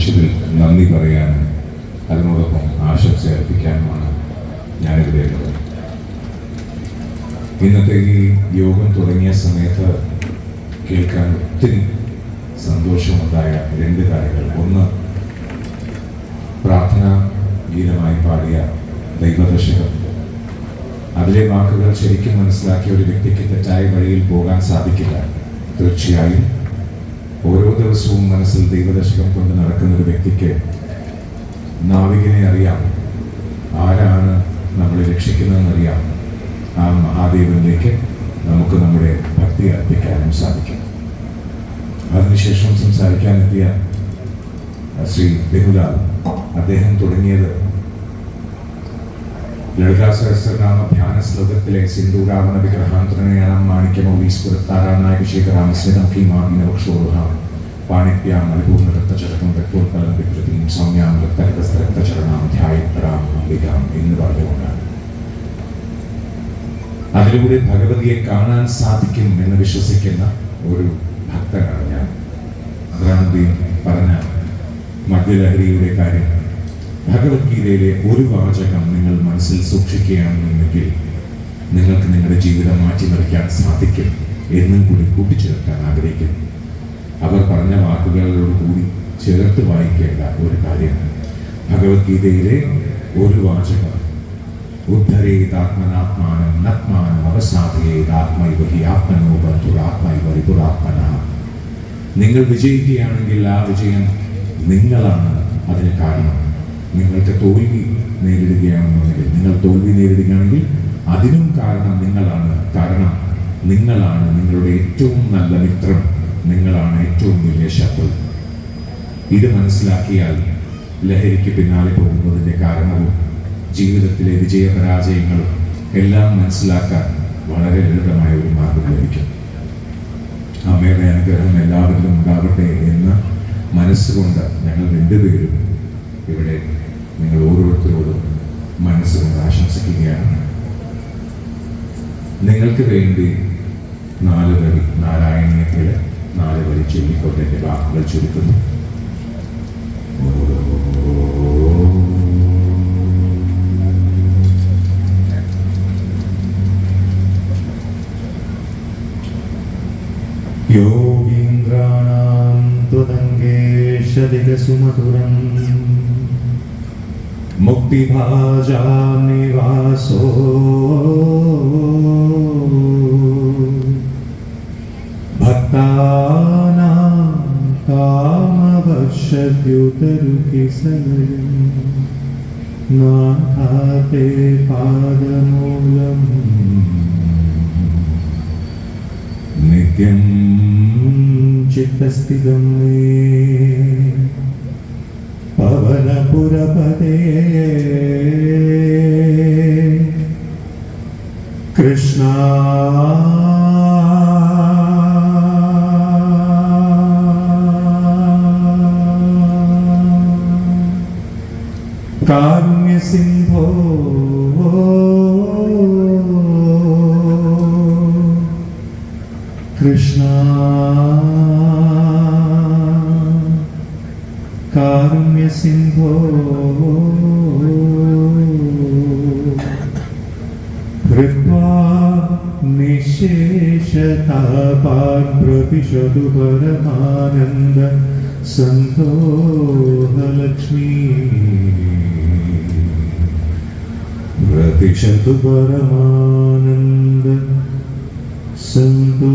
ക്ഷണിച്ചതിൽ നന്ദി പറയാനും അതിനോടൊപ്പം ആശംസ അർപ്പിക്കാനുമാണ് ഞാനിവിടെ ഉള്ളത്. ഇന്നത്തെ ഈ യോഗം തുടങ്ങിയ സമയത്ത് കേൾക്കാൻ ഒത്തിരി സന്തോഷമുണ്ടായ രണ്ട് കാര്യങ്ങൾ. ഒന്ന് പ്രാർത്ഥന ഗീതമായി പാടിയ ദൈവദശകം അതിലെ വാക്കുകൾ ശരിക്കും മനസ്സിലാക്കിയ ഒരു വ്യക്തിക്ക് തെറ്റായ വഴിയിൽ പോകാൻ സാധിക്കില്ല. തീർച്ചയായും ഓരോ ദിവസവും മനസ്സിൽ ദൈവദശകം കൊണ്ട് നടക്കുന്ന ഒരു വ്യക്തിക്ക് നാവികനെ അറിയാം. ആരാണ് നമ്മളെ രക്ഷിക്കുന്നതെന്നറിയാം. ആ മഹാദേവനിലേക്ക് നമുക്ക് നമ്മുടെ ഭക്തി അർപ്പിക്കാനും സാധിക്കും. അതിനുശേഷം സംസാരിക്കാനെത്തിയ ശ്രീ ബിനുലാൽ അദ്ദേഹം തുടങ്ങിയത് ലളിതാ സഹസ്രനാമ ധ്യാന ശ്ലോകത്തിലെ സിന്ദൂരാവണ വിഗ്രഹാന്തരണയാം മാണിക്യമൗലീസ്ഫുരത്താരാനായകശേഖരാമസ്മിതം ഭീമാവിനവക്ഷോരുഹാം പാണിപ്യാം മലിപൂർണ രക്തചരകം രക്തോത്കലം വികൃതിയും സൗമ്യാം രക്തരക്തസ്ഥ രക്തചരണാം ധ്യായത്തരാം അംബികാം എന്ന് പറഞ്ഞുകൊണ്ടാണ്. അതിലൂടെ ഭഗവതിയെ കാണാൻ സാധിക്കും എന്ന് വിശ്വസിക്കുന്ന ഒരു ഭക്തനാണ് ഞാൻ. അതാണ് പറഞ്ഞ മദ്യലഹരിയുടെ കാര്യം. ഭഗവത്ഗീതയിലെ ഒരു വാചകം നിങ്ങൾ മനസ്സിൽ സൂക്ഷിക്കുകയാണെന്നുണ്ടെങ്കിൽ നിങ്ങൾക്ക് നിങ്ങളുടെ ജീവിതം മാറ്റിമറിക്കാൻ സാധിക്കും എന്നും കൂടി കൂട്ടിച്ചേർക്കാൻ ആഗ്രഹിക്കുന്നു. അവർ പറഞ്ഞ വാക്കുകളോട് കൂടി ചേർത്ത് വായിക്കേണ്ട ഒരു കാര്യം ഭഗവത്ഗീതയിലെ ഒരു വാചകം ഉദ്ധരേതാത്മനാത്മാനം നത്മാനം അവസാധയേതാത്മൈവ ഹി ആത്മനോ ബന്ധുരാത്മൈവ റിപുരാത്മന നിങ്ങൾ വിജയിക്കുകയാണെങ്കിൽ ആ വിജയം നിങ്ങളാണ് അതിന് കാരണം നിങ്ങൾക്ക് തോൽവി നേരിടുകയാണെന്നുണ്ടെങ്കിൽ നിങ്ങൾ തോൽവി നേരിടുകയാണെങ്കിൽ അതിനും കാരണം നിങ്ങളാണ്. കാരണം നിങ്ങളാണ് നിങ്ങളുടെ ഏറ്റവും നല്ല മിത്രം. നിങ്ങളാണ് ഏറ്റവും വലിയ ശത്രു. ഇത് മനസ്സിലാക്കിയാൽ ലഹരിക്ക് പിന്നാലെ പോകുന്നതിന്റെ കാരണവും ജീവിതത്തിലെ വിജയപരാജയങ്ങളും എല്ലാം മനസ്സിലാക്കാൻ വളരെ ലളിതമായ ഒരു മാർഗം ലഭിക്കും. അമ്മയുടെ അനുഗ്രഹം എല്ലാവരിലും ഉണ്ടാവട്ടെ എന്ന് മനസ്സുകൊണ്ട് ഞങ്ങൾ രണ്ടുപേരും ഇവിടെ നിങ്ങൾ ഓരോരുത്തരോടും മനസ്സുകൊണ്ട് ആശംസിക്കുകയാണ് നിങ്ങൾക്ക് വേണ്ടി നാല് വരി നാരായണീയത്തില് നാല് വരി ചൊല്ലിക്കൊണ്ട് എൻ്റെ വാക്കുകൾ ചുരുക്കുന്നു योगीन्द्राणां त्वदङ्गेशदिगसुमधुरम् मुक्तिभाजा निवासो भक्तानां कामवश्य नाथाते पादमूलम् नित्यं चित्तस्थितं मे। पवनपुरपदे Krishna. Karunya Simbho Krishna. Karunya Simbho निशेषतापान् प्रविशतु परमानन्द सन्तोहलक्ष्मी प्रतिशतु परमानन्द सन्तोहलक्ष्मी